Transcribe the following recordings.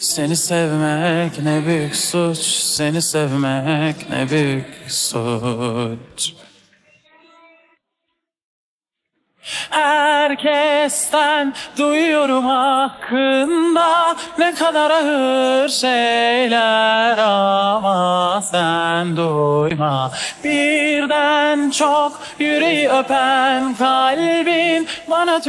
Seni sevmek ne büyük suç Seni sevmek ne büyük suç. Herkesten duyuyorum hakkında ne kadar ağır şeyler ama sen duyma. Birden çok yüreği öpen kalbin bana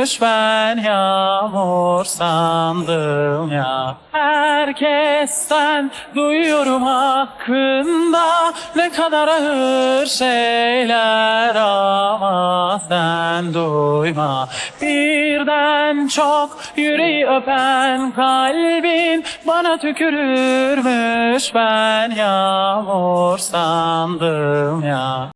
tükürürmüş ben yağmur sandım ya. Herkesten duyuyorum hakkında ne kadar ağır şeyler ama sen duyma. Birden çok yüreği öpen kalbin bana tükürürmüş ben yağmur sandım ya